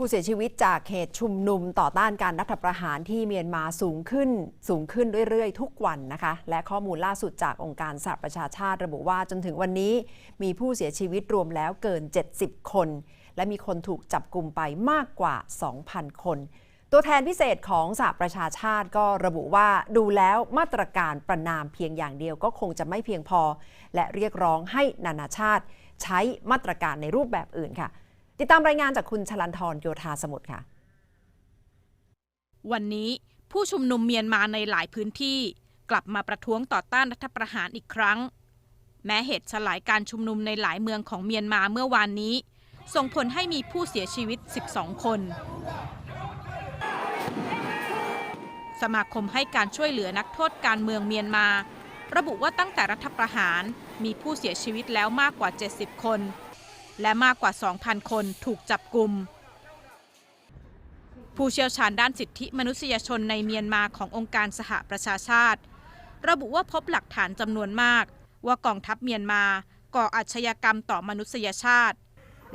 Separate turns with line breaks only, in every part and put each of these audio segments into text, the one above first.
ผู้เสียชีวิตจากเหตุชุมนุมต่อต้านการรัฐประหารที่เมียนมาสูงขึ้น สูงขึ้นเรื่อยๆ ทุกวันนะคะ และข้อมูลล่าสุดจากองค์การสหประชาชาติระบุว่าจนถึงวันนี้ มีผู้เสียชีวิตรวมแล้วเกิน 70 คน และมีคนถูกจับกลุ่มไปมากกว่า 2,000 คน ตัวแทนพิเศษของสหประชาชาติก็ระบุว่าดูแล้วมาตรการประนามเพียงอย่างเดียวก็คงจะไม่เพียงพอ และเรียกร้องให้นานาชาติ ใช้มาตรการในรูปแบบอื่นค่ะ ติดตามรายงานจากคุณชลันทรโยธาสมุทรค่ะ
วันนี้ผู้ชุมนุมเมียนมาในหลายพื้นที่ กลับมาประท้วงต่อต้านรัฐประหารอีกครั้ง แม้เหตุสลายการชุมนุมในหลายเมืองของเมียนมาเมื่อวานนี้ ส่งผลให้มีผู้เสียชีวิต 12 คน สมาคมให้การช่วยเหลือนักโทษการเมืองเมียนมา ระบุว่าตั้งแต่รัฐประหารมีผู้เสียชีวิตแล้วมากกว่า 70 คน และมากกว่า 2,000 คนถูกจับกลุ่มผู้เชี่ยวชาญด้านสิทธิมนุษยชนในเมียนมาขององค์การสหประชาชาติ ระบุว่าพบหลักฐานจำนวนมาก ว่ากองทัพเมียนมาก่ออาชญากรรมต่อมนุษยชาติ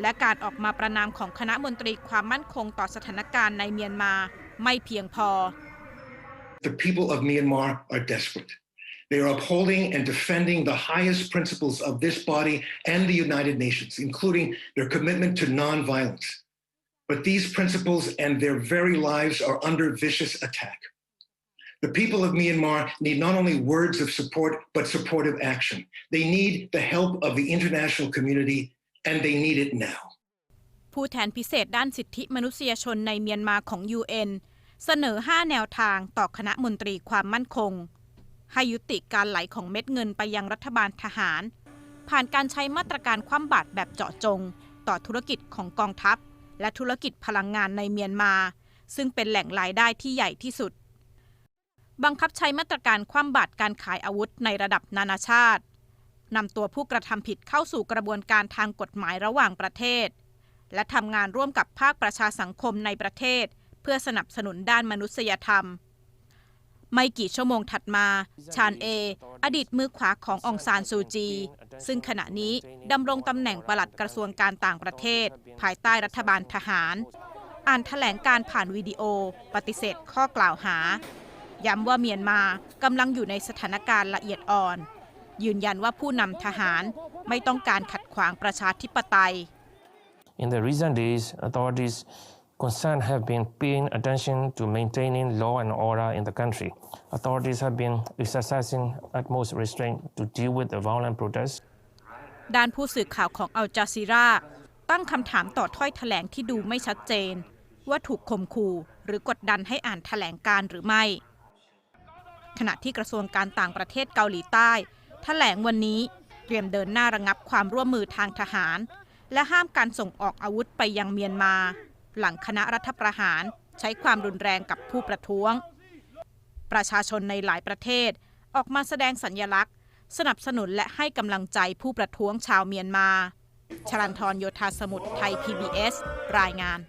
และการออกมาประนามของคณะมนตรีความมั่นคงต่อสถานการณ์ในเมียนมาไม่เพียงพอ
The people of Myanmar are desperate. They are upholding and defending the highest principles of this body and the United Nations, including their commitment to nonviolence. But these principles and their very lives are under vicious attack. The people of Myanmar need not only words of support, but supportive action. They need the help of the international community, and they need it now.
ผู้แทนพิเศษด้านสิทธิมนุษยชนในเมียนมาของ UN เสนอ 5 แนวทางต่อคณะมนตรีความมั่นคง ให้ยุติการไหลของเม็ดเงินไปยังรัฐบาลทหาร ผ่านการใช้มาตรการคว่ำบาตรแบบเจาะจง ต่อธุรกิจของกองทัพ และธุรกิจพลังงานในเมียนมา ซึ่งเป็นแหล่งรายได้ที่ใหญ่ที่สุด บังคับใช้มาตรการคว่ำบาตรการขายอาวุธในระดับนานาชาตินำตัวผู้กระทำผิดเข้าสู่กระบวนการทางกฎหมายระหว่างประเทศ และทำงานร่วมกับภาคประชาสังคมในประเทศ เพื่อสนับสนุนด้านมนุษยธรรม ไม่กี่ชั่วโมงถัดมา ชาญเอ อดีตมือขวาขององซานซูจี ซึ่งขณะนี้ดำรงตำแหน่งปลัดกระทรวงการต่างประเทศ ภายใต้รัฐบาลทหาร อ่านแถลงการผ่านวิดีโอ ปฏิเสธข้อกล่าวหา ย้ำว่าเมียนมากำลังอยู่ในสถานการณ์ละเอียดอ่อน ยืนยันว่าผู้นำทหารไม่ต้องการขัดขวางประชาธิปไตย
In the recent days, authorities concerned have been paying attention to maintaining law and order in the country. Authorities have been exercising utmost restraint to deal with the violent protests.
ด้านผู้สื่อข่าวของอัลจาซีราตั้งคำถามต่อถ้อยแถลงที่ดูไม่ชัดเจน ว่าถูกข่มขู่หรือกดดันให้อ่านแถลงการหรือไม่ ขณะที่กระทรวงการต่างประเทศเกาหลีใต้แถลงวันนี้เตรียมเดินหน้าระงับความร่วมมือทางทหาร และห้ามการส่งออกอาวุธไปยังเมียนมา หลังคณะรัฐประหารใช้ความรุนแรงกับผู้ประท้วง ประชาชนในหลายประเทศออกมาแสดงสัญญลักษณ์ สนับสนุนและให้กำลังใจผู้ประท้วงชาวเมียนมา ชลันทรโยธาสมุทรไทย PBS รายงาน